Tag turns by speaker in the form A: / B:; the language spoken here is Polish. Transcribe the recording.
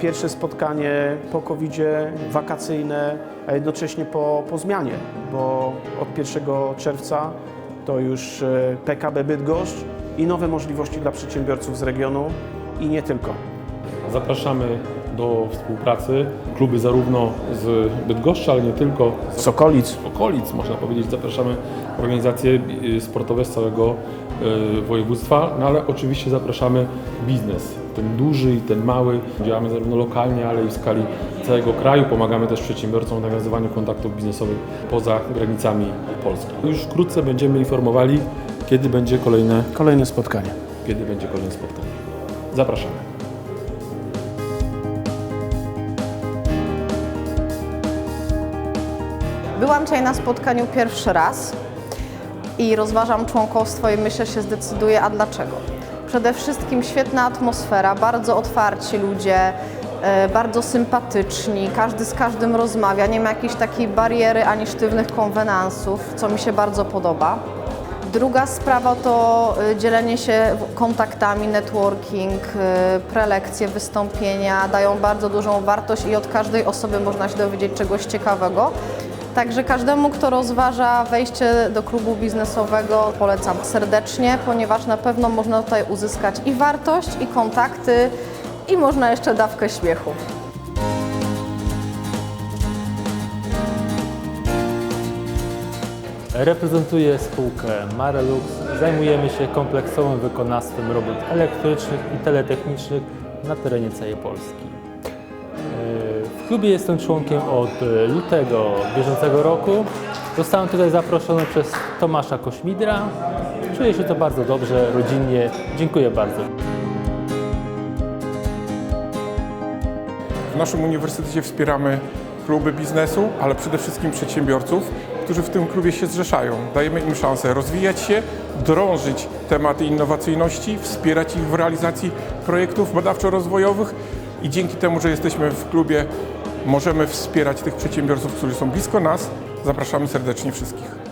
A: pierwsze spotkanie po covid wakacyjne, a jednocześnie po, po zmianie, bo od 1 czerwca to już e, PKB Bydgoszcz i nowe możliwości dla przedsiębiorców z regionu i nie tylko.
B: Zapraszamy do współpracy kluby zarówno z Bydgoszczy, ale nie tylko
A: Z okolic.
B: okolic, można powiedzieć. Zapraszamy organizacje y, sportowe z całego y, województwa, no ale oczywiście zapraszamy biznes, ten duży i ten mały. Działamy zarówno lokalnie, ale i w skali całego kraju. Pomagamy też przedsiębiorcom w nawiązywaniu kontaktów biznesowych poza granicami Polski. Już wkrótce będziemy informowali, kiedy będzie kolejne,
A: Kolejne spotkanie.
B: kiedy będzie kolejne spotkanie. Zapraszamy.
C: Byłam dzisiaj na spotkaniu pierwszy raz i rozważam członkostwo i myślę, że się zdecyduję, a dlaczego? Przede wszystkim świetna atmosfera, bardzo otwarci ludzie, e, bardzo sympatyczni, każdy z każdym rozmawia, nie ma jakiejś takiej bariery ani sztywnych konwenansów, co mi się bardzo podoba. Druga sprawa to y, dzielenie się kontaktami, networking, y, prelekcje, wystąpienia dają bardzo dużą wartość i od każdej osoby można się dowiedzieć czegoś ciekawego. Także każdemu, kto rozważa wejście do klubu biznesowego, polecam serdecznie, ponieważ na pewno można tutaj uzyskać i wartość, i kontakty, i można jeszcze dawkę śmiechu.
D: Reprezentuję spółkę Marelux. Zajmujemy się kompleksowym wykonawstwem robót elektrycznych i teletechnicznych na terenie całej Polski. W klubie jestem członkiem od e, lutego bieżącego roku. Zostałem tutaj zaproszony przez Tomasza Kośmidra. Czuję się to bardzo dobrze, rodzinnie. Dziękuję bardzo.
E: W naszym uniwersytecie wspieramy kluby biznesu, ale przede wszystkim przedsiębiorców, którzy w tym klubie się zrzeszają. Dajemy im szansę rozwijać się, drążyć tematy innowacyjności, wspierać ich w realizacji projektów badawczo-rozwojowych i dzięki temu, że jesteśmy w klubie, możemy wspierać tych przedsiębiorców, którzy są blisko nas. Zapraszamy serdecznie wszystkich.